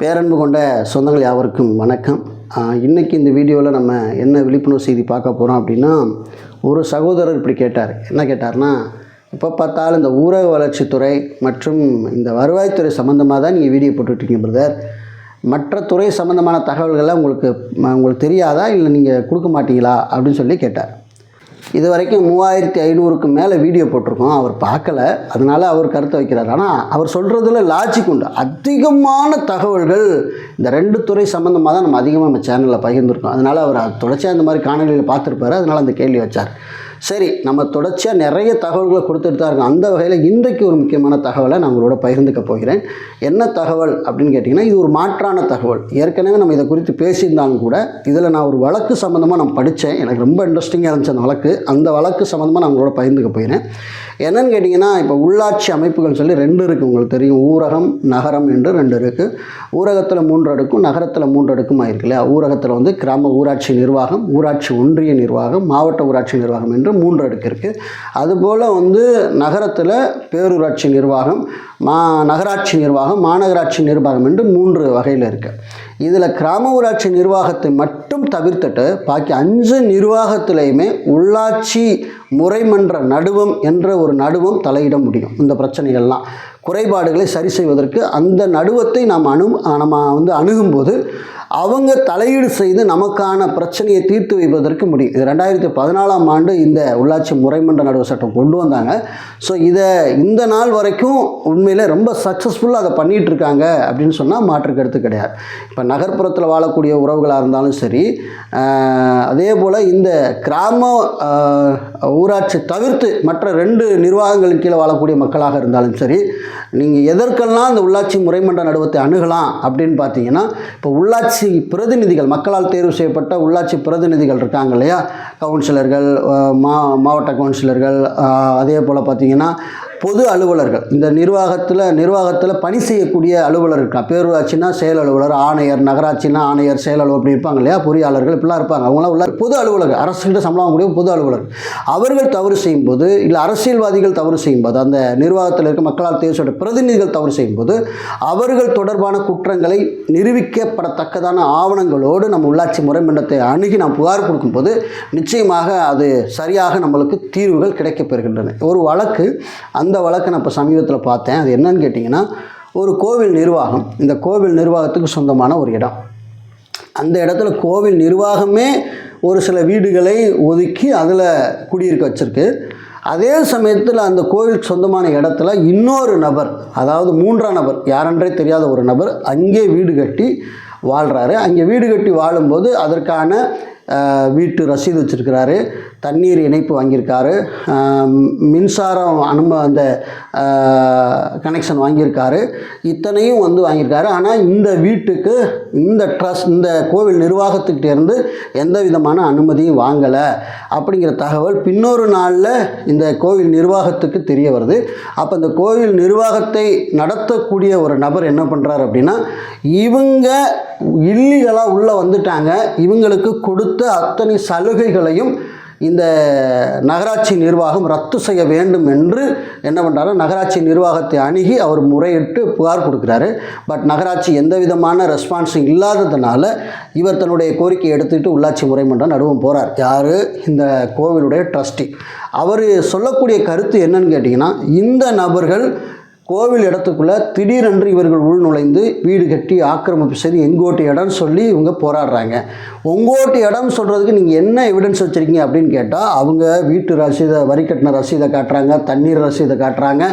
பேரன்பு கொண்ட சொந்தங்கள் யாவருக்கும் வணக்கம். இன்றைக்கி இந்த வீடியோவில் நம்ம என்ன விழிப்புணர்வு செய்தி பார்க்க போகிறோம் அப்படின்னா ஒரு சகோதரர் இப்படி கேட்டார். என்ன கேட்டார்னா இப்போ பார்த்தாலும் இந்த ஊரக வளர்ச்சித்துறை மற்றும் இந்த வருவாய்த்துறை சம்மந்தமாக தான் நீங்கள் வீடியோ போட்டுட்ருக்கீங்க பிரதர். மற்ற துறை சம்மந்தமான தகவல்கள்லாம் உங்களுக்கு உங்களுக்கு தெரியாதா? இல்லை நீங்கள் கொடுக்க மாட்டீங்களா? அப்படின்னு சொல்லி கேட்டார். இது வரைக்கும் மூவாயிரத்தி ஐநூறுக்கு மேலே வீடியோ போட்டிருக்கோம். அவர் பார்க்கல. அதனால அவர் கருத்தை வைக்கிறார். ஆனால் அவர் சொல்கிறதுல லாஜிக் உண்டு. அதிகமான தகவல்கள் இந்த ரெண்டு துறை சம்மந்தமாக தான் நம்ம அதிகமாக நம்ம சேனலில் பகிர்ந்துருக்கோம். அதனால் அவர் தொடர்ச்சியாக இந்த மாதிரி காணொலியில் பார்த்துருப்பாரு. அதனால் அந்த கேள்வி வச்சார். சரி நம்ம தொடர்ச்சியாக நிறைய தகவல்களை கொடுத்துட்டு தான் இருக்கோம். அந்த வகையில் இன்றைக்கு ஒரு முக்கியமான தகவலை நான் உங்களோட பகிர்ந்துக்க போகிறேன். என்ன தகவல் அப்படின்னு கேட்டிங்கன்னா இது ஒரு மாற்றான தகவல். ஏற்கனவே நம்ம இதை குறித்து பேசியிருந்தாலும் கூட இதில் நான் ஒரு வழக்கு சம்மந்தமாக நான் படித்தேன். எனக்கு ரொம்ப இன்ட்ரெஸ்டிங்காக இருந்துச்சு அந்த வழக்கு. அந்த வழக்கு சம்மந்தமாக நான் உங்களோட பகிர்ந்துக்க போகிறேன். என்னன்னு கேட்டிங்கன்னா இப்போ உள்ளாட்சி அமைப்புகள் சொல்லி ரெண்டு இருக்குது உங்களுக்கு தெரியும் ஊரகம் நகரம் என்று ரெண்டு இருக்குது ஊரகத்தில் மூன்று அடுக்கும் நகரத்தில் மூன்று அடுக்கும் ஆயிருக்கு இல்லையா? ஊரகத்தில் வந்து கிராம ஊராட்சி நிர்வாகம் ஊராட்சி ஒன்றிய நிர்வாகம் மாவட்ட ஊராட்சி நிர்வாகம் என்று மூன்று அடுக்கு இருக்குது அதுபோல் வந்து நகரத்தில் பேரூராட்சி நிர்வாகம் மா நகராட்சி நிர்வாகம் மாநகராட்சி நிர்வாகம் என்று மூன்று வகையில் இருக்குது இதில் கிராம ஊராட்சி நிர்வாகத்தை மட்டும் தவிர்த்துட்டு பாக்கி அஞ்சு நிர்வாகத்திலையுமே உள்ளாட்சி முறைமன்ற நடுவம் என்ற ஒரு நடுவம் தலையிட முடியும் இந்த பிரச்சனைகள்லாம். குறைபாடுகளை சரி செய்வதற்கு அந்த நடுவத்தை நாம் அணு நம்ம வந்து அணுகும்போது அவங்க தலையீடு செய்து நமக்கான பிரச்சனையை தீர்த்து வைப்பதற்கு முடியும். இது ரெண்டாயிரத்தி பதினாலாம் ஆண்டு இந்த உள்ளாட்சி முறைமன்ற நடுவு சட்டம் கொண்டு வந்தாங்க. ஸோ இதை இந்த நாள் வரைக்கும் உண்மையிலே ரொம்ப சக்ஸஸ்ஃபுல்லாக அதை பண்ணிகிட்டு இருக்காங்க அப்படின்னு சொன்னால் மாற்று கருத்து கிடையாது. இப்போ நகர்ப்புறத்தில் வாழக்கூடிய உறவுகளாக இருந்தாலும் சரி அதே போல் இந்த கிராம ஊராட்சி தவிர்த்து மற்ற ரெண்டு நிர்வாகங்களுக்கு கீழே வாழக்கூடிய மக்களாக இருந்தாலும் சரி நீங்கள் எதற்கெல்லாம் இந்த உள்ளாட்சி முறைமன்ற நடுவத்தை அணுகலாம் அப்படின்னு பார்த்தீங்கன்னா இப்போ உள்ளாட்சி பிரதிநிதிகள் மக்களால் தேர்வு செய்யப்பட்ட உள்ளாட்சி பிரதிநிதிகள் இருக்காங்க இல்லையா? கவுன்சிலர்கள் மா மாவட்ட கவுன்சிலர்கள் அதே போல் பார்த்திங்கன்னா பொது அலுவலர்கள். இந்த நிர்வாகத்தில் நிர்வாகத்தில் பணி செய்யக்கூடிய அலுவலர் இருக்கா? பேரூராட்சினா செயல் அலுவலர் ஆணையர் நகராட்சினா ஆணையர் செயல் அலுவலர் அப்படி இருப்பாங்க இல்லையா? பொறியாளர்கள் இப்படிலாம் இருப்பாங்க. அவங்களாம் உள்ள பொது அலுவலர்கள். அரசுகிட்ட சம்பளம் வாங்கக்கூடிய பொது அலுவலர். அவர்கள் தவறு செய்யும்போது இல்லை அரசியல்வாதிகள் தவறு செய்யும்போது அந்த நிர்வாகத்தில் இருக்க மக்களால் தேர்வு பிரதிநிதிகள் தவறு செய்யும்போது அவர்கள் தொடர்பான குற்றங்களை நிரூபிக்கப்படத்தக்கதான ஆவணங்களோடு நம்ம உள்ளாட்சி முறைமன்றத்தை அணுகி நாம் புகார் கொடுக்கும்போது நிச்சயமாக அது சரியாக நம்மளுக்கு தீர்வுகள் கிடைக்கப்பெறுகின்றன. ஒரு வழக்கு அந்த இந்த வழக்கை நான் இப்போ சமீபத்தில் பார்த்தேன். அது என்னன்னு கேட்டிங்கன்னா ஒரு கோவில் நிர்வாகம். இந்த கோவில் நிர்வாகத்துக்கு சொந்தமான ஒரு இடம். அந்த இடத்துல கோவில் நிர்வாகமே ஒரு சில வீடுகளை ஒதுக்கி அதில் குடியிருக்க வச்சுருக்கு. அதே சமயத்தில் அந்த கோவிலுக்கு சொந்தமான இடத்துல இன்னொரு நபர் அதாவது மூன்றாம் நபர் யாரென்றே தெரியாத ஒரு நபர் அங்கே வீடு கட்டி வாழ்கிறாரு அங்கே வீடு கட்டி வாழும்போது அதற்கான வீட்டு ரசீது வச்சுருக்கிறாரு. தண்ணீர் இணைப்பு வாங்கியிருக்காரு. மின்சாரம் அனும அந்த கனெக்ஷன் வாங்கியிருக்காரு. இத்தனையும் வந்து வாங்கியிருக்காரு. ஆனால் இந்த வீட்டுக்கு இந்த ட்ரஸ்ட் இந்த கோவில் நிர்வாகத்துக்கிட்டேருந்து எந்த விதமான அனுமதியும் வாங்கலை. அப்படிங்கிற தகவல் பின்னொரு நாளில் இந்த கோவில் நிர்வாகத்துக்கு தெரிய வருது. அப்போ இந்த கோவில் நிர்வாகத்தை நடத்தக்கூடிய ஒரு நபர் என்ன பண்ணுறாரு அப்படின்னா இவங்க இல்லீகலாக உள்ளே வந்துட்டாங்க. இவங்களுக்கு கொடுத்த அத்தனை சலுகைகளையும் இந்த நகராட்சி நிர்வாகம் ரத்து செய்ய வேண்டும் என்று என்ன பண்ணுறாரு நகராட்சி நிர்வாகத்தை அணுகி அவர் முறையிட்டு புகார் கொடுக்குறாரு. பட் நகராட்சி எந்த விதமான ரெஸ்பான்ஸும் இல்லாததுனால இவர் தன்னுடைய கோரிக்கையை எடுத்துக்கிட்டு உள்ளாட்சி முறைமன்றம் நடுவும் போகிறார் யார்? இந்த கோவிலுடைய ட்ரஸ்டி. அவர் சொல்லக்கூடிய கருத்து என்னன்னு கேட்டிங்கன்னா இந்த நபர்கள் கோவில் இடத்துக்குள்ளே திடீரென்று இவர்கள் உள் நுழைந்து வீடு கட்டி ஆக்கிரமிப்பு செய்து எங்கோட்டு இடம்னு சொல்லி இவங்க போராடுறாங்க. உங்கோட்டு இடம் சொல்கிறதுக்கு நீங்கள் என்ன எவிடன்ஸ் வச்சுருக்கீங்க அப்படின்னு கேட்டால் அவங்க வீட்டு ரசீதை வரி கட்டின ரசீதை காட்டுறாங்க தண்ணீர் ரசீதை காட்டுறாங்க.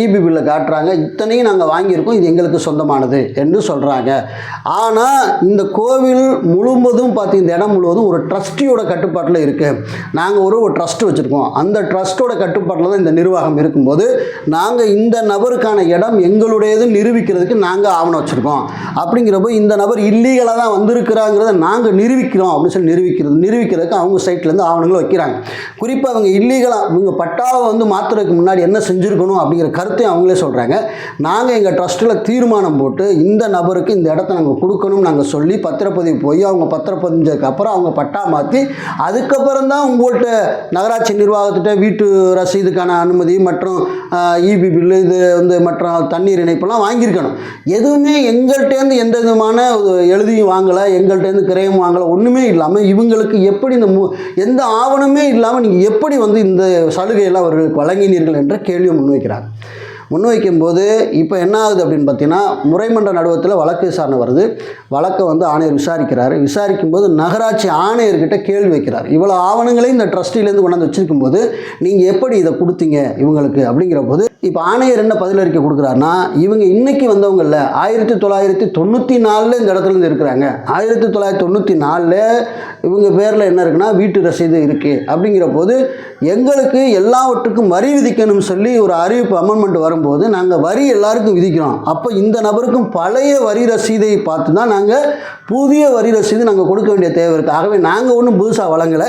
இபி பில்லை காட்டுறாங்க. இத்தனையும் நாங்கள் வாங்கியிருக்கோம். இது எங்களுக்கு சொந்தமானது என்று சொல்கிறாங்க ஆனால் இந்த கோவில் முழுவதும் பார்த்து இந்த இடம் முழுவதும் ஒரு ட்ரஸ்டியோட கட்டுப்பாட்டில் இருக்குது நாங்கள் ஒரு ஒரு ட்ரஸ்ட் வச்சுருக்கோம். அந்த ட்ரஸ்ட்டோட கட்டுப்பாட்டில் தான் இந்த நிர்வாகம் இருக்கும்போது நாங்கள் இந்த நபருக்கான இடம் எங்களுடையது நிரூபிக்கிறதுக்கு நாங்கள் ஆவணம் வச்சுருக்கோம். அப்படிங்கிறப்போ இந்த நபர் இல்லீகலாக தான் வந்திருக்கிறாங்கிறத நாங்கள் நிரூபிக்கிறோம் அப்படின்னு சொல்லி நிரூபிக்கிறது நிரூபிக்கிறதுக்கு அவங்க சைட்லேருந்து ஆவணங்களை வைக்கிறாங்க. குறிப்பாக அவங்க இல்லீகலாக இவங்க பட்டாவை வந்து மாற்றுறதுக்கு முன்னாடி என்ன செஞ்சுருக்கணும் அப்படிங்கிற கருத்தையும் அவங்களே சொல்கிறாங்க நாங்கள் எங்கள் ட்ரஸ்ட்டில் தீர்மானம் போட்டு இந்த நபருக்கு இந்த இடத்த நாங்கள் கொடுக்கணும்னு நாங்கள் சொல்லி பத்திரப்பதிவு போய் அவங்க பத்திரப்பதிஞ்சதுக்கு அப்புறம் அவங்க பட்டா மாற்றி அதுக்கப்புறம் தான் உங்கள்கிட்ட நகராட்சி நிர்வாகத்திட்ட வீட்டு ரசீதுக்கான அனுமதி மற்றும் இபி பில்லு இது வந்து மற்ற தண்ணீர் இணைப்பெல்லாம் வாங்கியிருக்கணும். எதுவுமே எங்கள்கிட்டேருந்து எந்த விதமான எழுதியும் வாங்கலை எங்கள்கிட்டேருந்து கிரயம் வாங்கலை ஒன்றுமே இல்லாமல் இவங்களுக்கு எப்படி இந்த மு எந்த ஆவணமே இல்லாமல் நீங்கள் எப்படி வந்து இந்த சலுகையெல்லாம் அவர்களுக்கு வழங்கினீர்கள் என்ற கேள்வியை முன்வைக்கும்போது இப்போ என்ன ஆகுது அப்படின்னு பார்த்தீங்கன்னா முறைமன்ற நடுவத்தில் வழக்கு விசாரணை வருது. வழக்கை வந்து ஆணையர் விசாரிக்கிறார். விசாரிக்கும் போது நகராட்சி ஆணையர்கிட்ட கேள்வி வைக்கிறார். இவ்வளோ ஆவணங்களையும் இந்த ட்ரஸ்டிலேருந்து கொண்டாந்து வச்சுருக்கும் போது நீங்கள் எப்படி இதை கொடுத்தீங்க இவங்களுக்கு அப்படிங்கிற போது இப்போ ஆணையர் என்ன பதிலளிக்க கொடுக்குறாருன்னா இவங்க இன்னைக்கு வந்தவங்கல்ல ஆயிரத்தி தொள்ளாயிரத்தி தொண்ணூற்றி நாலில் இந்த இடத்துல இருந்து இருக்கிறாங்க. ஆயிரத்தி தொள்ளாயிரத்தி தொண்ணூற்றி நாலில் இவங்க பேரில் என்ன இருக்குன்னா வீட்டு ரசீது இருக்குது அப்படிங்கிற போது எங்களுக்கு எல்லாவற்றுக்கும் வரி விதிக்கணும்னு சொல்லி ஒரு அறிவிப்பு அமெண்ட்மெண்ட் வரும்போது நாங்கள் வரி எல்லாருக்கும் விதிக்கிறோம். அப்போ இந்த நபருக்கும் பழைய வரி ரசீதை பார்த்து தான் நாங்கள் புதிய வரி ரசீது நாங்கள் கொடுக்க வேண்டிய தேவை இருக்குது ஆகவே நாங்கள் ஒன்றும் புதுசாக வழங்கலை.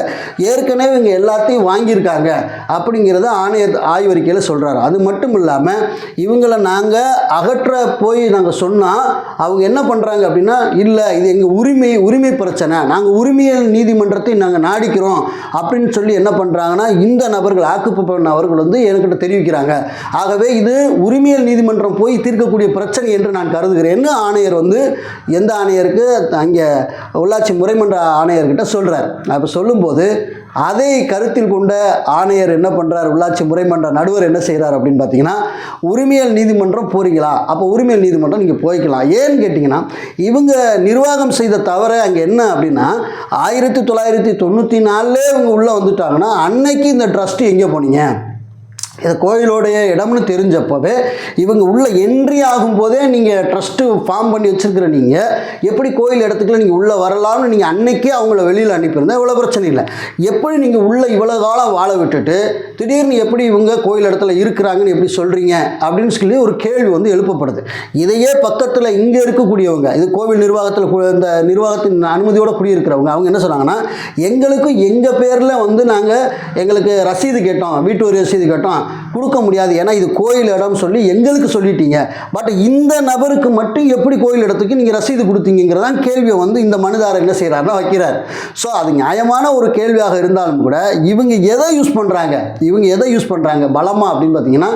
ஏற்கனவே இவங்க எல்லாத்தையும் வாங்கியிருக்காங்க அப்படிங்கிறத ஆணையர் ஆய்வறிக்கையில் சொல்கிறாரு அது மட்டும் இல்லாமல் இவங்களை நாங்கள் அகற்ற போய் நாங்கள் சொன்னால் அவங்க என்ன பண்ணுறாங்க அப்படின்னா இல்லை இது எங்கள் உரிமை உரிமை பிரச்சனை. நாங்கள் உரிமையல் நீதிமன்றத்தை நாங்கள் நாடிக்கிறோம். அப்படின்னு சொல்லி என்ன பண்ணுறாங்கன்னா இந்த நபர்கள் ஆக்குப்ப அவர்கள் வந்து என்கிட்ட தெரிவிக்கிறாங்க. ஆகவே இது உரிமையல் நீதிமன்றம் போய் தீர்க்கக்கூடிய பிரச்சனை என்று நான் கருதுகிறேன்னு ஆணையர் வந்து எந்த ஆணையருக்கு அங்கே உள்ளாட்சி முறைமன்ற ஆணையர்கிட்ட சொல்கிறார் அப்போ சொல்லும்போது அதை கருத்தில் கொண்ட ஆணையர் என்ன பண்ணுறார் உள்ளாட்சி முறைமன்ற நடுவர் என்ன செய்கிறார் அப்படின்னு பார்த்தீங்கன்னா உரிமையல் நீதிமன்றம் போறீங்களா? அப்போ உரிமையல் நீதிமன்றம் நீங்கள் போய்க்கலாம். ஏன்னு கேட்டிங்கன்னா இவங்க நிர்வாகம் செய்த தவிர அங்கே என்ன அப்படின்னா ஆயிரத்தி தொள்ளாயிரத்தி தொண்ணூற்றி நாலுலே இவங்க உள்ளே வந்துட்டாங்கன்னா அன்னைக்கு இந்த ட்ரஸ்ட்டு எங்கே போனீங்க? இது கோயிலோடைய இடம்னு தெரிஞ்சப்பவே இவங்க உள்ள என்ட்ரி ஆகும்போதே நீங்கள் ட்ரஸ்ட்டு ஃபார்ம் பண்ணி வச்சுருக்கிற நீங்கள் எப்படி கோயில் இடத்துக்குள்ள நீங்கள் உள்ளே வரலாம்னு நீங்கள் அன்னைக்கே அவங்கள வெளியில் அனுப்பியிருந்தா இவ்வளோ பிரச்சனை இல்லை. எப்படி நீங்கள் உள்ளே இவ்வளோ காலம் வாழ விட்டுட்டு திடீர்னு எப்படி இவங்க கோயில் இடத்துல இருக்கிறாங்கன்னு எப்படி சொல்கிறீங்க அப்படின்னு சொல்லி ஒரு கேள்வி வந்து எழுப்பப்படுது. இதையே பக்கத்தில் இங்கே இருக்கக்கூடியவங்க இது கோவில் நிர்வாகத்தில் இந்த நிர்வாகத்தின் அனுமதியோடு குடியிருக்கிறவங்க அவங்க என்ன சொன்னாங்கன்னா எங்களுக்கும் எங்கள் பேரில் வந்து நாங்கள் எங்களுக்கு ரசீது கேட்டோம் வீட்டு ஒரு ரசீது கேட்டோம் கொடுக்க முடியாது. ஏன்னா இது கோயில் இடம் சொல்லி எங்களுக்கு சொல்லிட்டீங்க. பட் இந்த நபருக்கு மட்டும் எப்படி கோயில் இடத்துக்கு நீங்கள் ரசீது கொடுத்தீங்கிறதான் கேள்வியை வந்து இந்த மனுதாரர் என்ன செய்கிறாருன்னா வைக்கிறார். ஸோ அது நியாயமான ஒரு கேள்வியாக இருந்தாலும் கூட இவங்க எதை யூஸ் பண்ணுறாங்க இவங்க எதை யூஸ் பண்ணுறாங்க பலமாக அப்படின்னு பார்த்தீங்கன்னா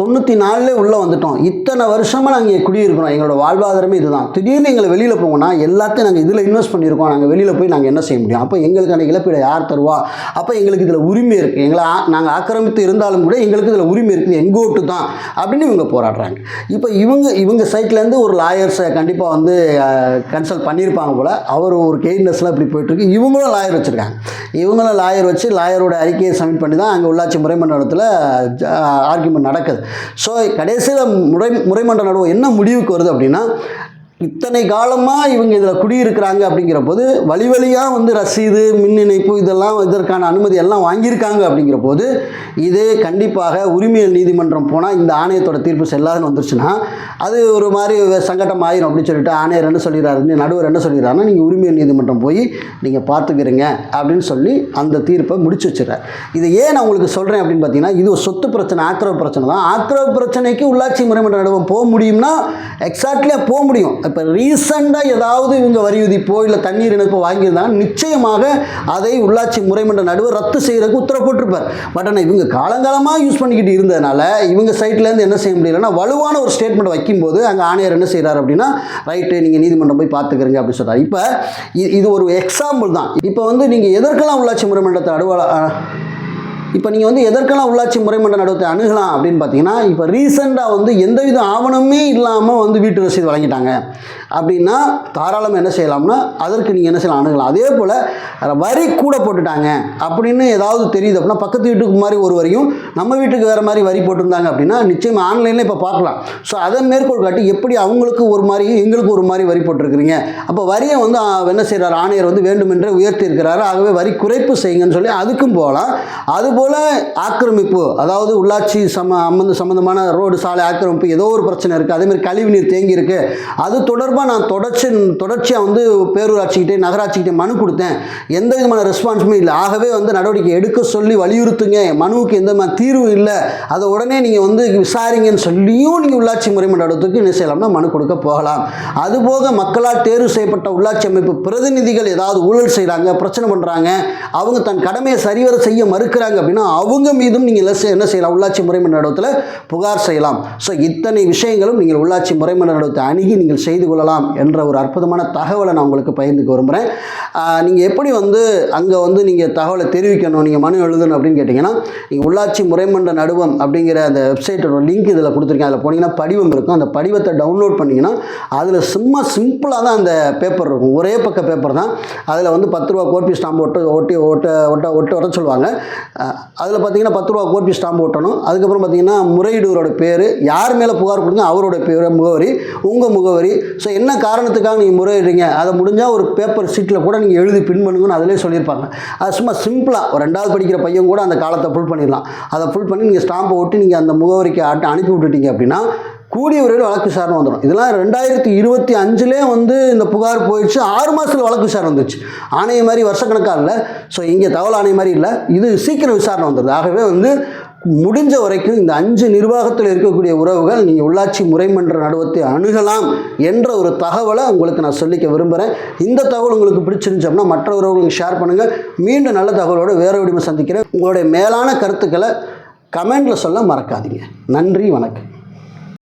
தொண்ணூற்றி நாலுலேயே உள்ளே வந்துட்டோம். இத்தனை வருஷமாக நாங்கள் குடியிருக்கிறோம். எங்களோட வாழ்வாதாரமே இதுதான். திடீர்னு எங்களை வெளியில் போங்கன்னா எல்லாத்தையும் நாங்கள் இதில் இன்வெஸ்ட் பண்ணியிருக்கோம். நாங்கள் வெளியில் போய் நாங்கள் என்ன செய்ய முடியும்? அப்போ எங்களுக்கான இழப்பீடை யார் தருவா? அப்போ எங்களுக்கு இதில் உரிமை இருக்குது எங்களை நாங்கள் ஆக்கிரமித்து இருந்தாலும் கூட எங்களுக்கு இதில் உரிமை இருக்குது எங்கோட்டு தான் அப்படின்னு இவங்க போராடுறாங்க. இப்போ இவங்க இவங்க சைட்லேருந்து ஒரு லாயர்ஸை கண்டிப்பாக வந்து கன்சல்ட் பண்ணியிருப்பாங்க போல். அவர் ஒரு கெய்ட்னஸ்லாம் இப்படி போயிட்டுருக்கு இவங்களும் லாயர் வச்சுருக்காங்க. இவங்களும் லாயர் வச்சு லாயரோட அறிக்கையை சப்மிட் பண்ணி தான் அங்கே உள்ளாட்சி முறைமன்றத்தில் ஆர்குமெண்ட் நடக்குது. ஸோ கடைசியில் முறை முறைமன்ற நடுவோம் என்ன முடிவுக்கு வருது அப்படின்னா இத்தனை காலமாக இவங்க இதில் குடியிருக்கிறாங்க அப்படிங்கிற போது வழி வழியாக வந்து ரசீது மின் இணைப்பு இதெல்லாம் இதற்கான அனுமதி எல்லாம் வாங்கியிருக்காங்க அப்படிங்கிற போது இது கண்டிப்பாக உரிமையல் நீதிமன்றம் போனால் இந்த ஆணையத்தோட தீர்ப்பு செல்லாதுன்னு வந்துருச்சுன்னா அது ஒரு மாதிரி சங்கடம் ஆயிரும் அப்படின்னு சொல்லிட்டு ஆணையர் என்ன சொல்லிடுறாரு நடுவர் என்ன சொல்லிடுறாருன்னா நீங்கள் உரிமையல் நீதிமன்றம் போய் நீங்கள் பார்த்துக்கிறீங்க அப்படின்னு சொல்லி அந்த தீர்ப்பை முடிச்சு வச்சிடறார். இதை ஏன் நான் உங்களுக்கு சொல்கிறேன் அப்படின்னு பார்த்தீங்கன்னா இது ஒரு சொத்து பிரச்சனை ஆக்கிரவு பிரச்சனை தான். ஆக்கிரவு பிரச்சனைக்கு உள்ளாட்சி முறைமன்ற நடுவம் போக முடியும்னா எக்ஸாக்ட்லியாக போக முடியும். இப்போ ரீசெண்டாக ஏதாவது இவங்க வரி விதிப்போ இல்லை தண்ணீர் இணைப்போ வாங்கியிருந்தால் நிச்சயமாக அதை உள்ளாட்சி முறைமன்ற நடுவர் ரத்து செய்கிறதுக்கு உத்தரவு போட்டிருப்பார். பட் ஆனால் இவங்க காலங்காலமாக யூஸ் பண்ணிக்கிட்டு இருந்ததுனால இவங்க சைட்லேருந்து என்ன செய்ய முடியலன்னா வலுவான ஒரு ஸ்டேட்மெண்ட் வைக்கும்போது அங்கே ஆணையர் என்ன செய்கிறார் அப்படின்னா ரைட்டு நீங்கள் நீதிமன்றம் போய் பார்த்துக்கிறீங்க அப்படின்னு சொல்கிறார் இப்போ இது ஒரு எக்ஸாம்பிள் தான். இப்போ வந்து நீங்கள் எதற்கெல்லாம் உள்ளாட்சி முறைமன்றத்தை அடுவலா இப்போ நீங்கள் வந்து எதற்கெல்லாம் உள்ளாட்சி முறைமன்ற நடுவத்தை அணுகலாம் அப்படின்னு பார்த்தீங்கன்னா இப்போ ரீசெண்டாக வந்து எந்தவித ஆவணமே இல்லாமல் வந்து வீட்டு ரசீது வழங்கிட்டாங்க. அப்படின்னா தாராளமாக என்ன செய்யலாம்னா அதற்கு நீங்கள் என்ன செய்யலாம் அணுகலாம். அதே போல் வரி கூட போட்டுட்டாங்க அப்படின்னு ஏதாவது தெரியுது அப்படின்னா பக்கத்து வீட்டுக்கு மாதிரி ஒரு வரையும் நம்ம வீட்டுக்கு வேறு மாதிரி வரி போட்டிருந்தாங்க அப்படின்னா நிச்சயம் ஆன்லைனில் இப்போ பார்க்கலாம். ஸோ அதை மேற்கோள் காட்டி எப்படி அவங்களுக்கு ஒரு மாதிரி எங்களுக்கு ஒரு மாதிரி வரி போட்டிருக்கிறீங்க? அப்போ வரியை வந்து என்ன செய்கிறார் ஆணையர் வந்து வேண்டுமென்றே உயர்த்தி இருக்கிறாரு ஆகவே வரி குறைப்பு செய்யுங்கன்னு சொல்லி அதுக்கும் போகலாம். அதுபோல் ஆக்கிரமிப்பு அதாவது உள்ளாட்சி சம அம்மந்த சம்மந்தமான ரோடு சாலை ஆக்கிரமிப்பு ஏதோ ஒரு பிரச்சனை இருக்குது அதேமாதிரி கழிவு நீர் தேங்கி இருக்குது அது தொடர்பாக வருஷமாக நான் தொடர்ச்சி தொடர்ச்சியாக வந்து பேரூராட்சிக்கிட்டே நகராட்சிக்கிட்டே மனு கொடுத்தேன். எந்த விதமான ரெஸ்பான்ஸுமே இல்லை. ஆகவே வந்து நடவடிக்கை எடுக்க சொல்லி வலியுறுத்துங்க. மனுவுக்கு எந்த மாதிரி தீர்வு இல்லை. அதை உடனே நீங்கள் வந்து விசாரிங்கன்னு சொல்லியும் நீங்கள் உள்ளாட்சி முறைமன்றத்துக்கு என்ன செய்யலாம்னா மனு கொடுக்க போகலாம். அதுபோக மக்களால் தேர்வு செய்யப்பட்ட உள்ளாட்சி அமைப்பு பிரதிநிதிகள் ஏதாவது ஊழல் செய்கிறாங்க பிரச்சனை பண்ணுறாங்க அவங்க தன் கடமையை சரிவர செய்ய மறுக்கிறாங்க அப்படின்னா அவங்க மீதும் நீங்கள் என்ன செய்யலாம்? உள்ளாட்சி முறைமன்ற இடத்துல புகார் செய்யலாம். ஸோ இத்தனை விஷயங்களும் நீங்கள் உள்ளாட்சி முறைமன்ற இடத்தை அணுகி நீங்கள் செய்து கொள்ளலாம். என்ற ஒரு அற்புதமான தகவலை நான் உங்களுக்கு பகிர்ந்துக்க விரும்புகிறேன். நீங்கள் எப்படி வந்து அங்கே வந்து நீங்கள் தகவலை தெரிவிக்கணும் நீங்கள் மனு எழுதணும் அப்படின்னு கேட்டிங்கன்னா நீங்கள் உள்ளாட்சி முறைமன்ற நடுவம் அப்படிங்கிற அந்த வெப்சைட்டோட லிங்க் இதில் கொடுத்துருக்கேன். அதில் போனீங்கன்னா படிவம் இருக்கும். அந்த படிவத்தை டவுன்லோட் பண்ணிங்கன்னா அதில் சும்மா சிம்பிளாக தான் அந்த பேப்பர் இருக்கும். ஒரே பக்க பேப்பர் தான். அதில் வந்து பத்து ரூபா கோர்பி ஸ்டாம்பு ஒட்டு ஒட்டி ஒட்ட ஒட்ட ஒட்ட ஒட்ட சொல்லுவாங்க. அதில் பார்த்தீங்கன்னா பத்து ரூபா கோர்பி ஸ்டாம்பு ஒட்டணும். அதுக்கப்புறம் பார்த்தீங்கன்னா முறையீடுவரோட பேர் யார் மேலே புகார் கொடுங்க அவரோட பேர் முகவரி உங்கள் முகவரி. ஸோ என்ன காரணத்துக்காக நீங்கள் முறையிடுறீங்க? அதை முடிஞ்சால் ஒரு பேப்பர் சீட்டில் கூட நீங்கள் எழுதி பின் பண்ணுங்கன்னு அதிலே சொல்லியிருப்பாங்க. அது சும்மா சிம்பிளாக ஒரு ரெண்டாவது படிக்கிற பையன் கூட அந்த காலத்தை ஃபுல் பண்ணிடலாம். அதை ஃபுல் பண்ணி நீங்கள் ஸ்டாம்பை ஒட்டி நீங்கள் அந்த முகவரிக்கு அட்டை அனுப்பி விட்டுட்டீங்க அப்படின்னா கூடிய விரைவில் வழக்கு விசாரணை வந்துடும். இதெல்லாம் ரெண்டாயிரத்தி இருபத்தி அஞ்சுலே வந்து இந்த புகார் போயிடுச்சு. ஆறு மாதத்தில் வழக்கு விசாரணை வந்துச்சு. ஆணைய மாதிரி வருஷக்கணக்காக இல்லை. ஸோ இங்கே தகவல் ஆணைய மாதிரி இல்லை. இது சீக்கிரம் விசாரணை வந்துடுது. ஆகவே வந்து முடிஞ்ச வரைக்கும் இந்த அஞ்சு நிர்வாகத்தில் இருக்கக்கூடிய உறவுகள் நீங்கள் உள்ளாட்சி முறைமன்ற நடுவத்தை அணுகலாம் என்ற ஒரு தகவலை உங்களுக்கு நான் சொல்லிக்க விரும்புகிறேன் இந்த தகவல் உங்களுக்கு பிடிச்சிருந்துச்சோம்னா மற்ற உறவுகளுக்கு ஷேர் பண்ணுங்கள் மீண்டும் நல்ல தகவலோடு வேற விடுமை சந்திக்கிறேன். உங்களுடைய மேலான கருத்துக்களை கமெண்டில் சொல்ல மறக்காதீங்க. நன்றி வணக்கம்.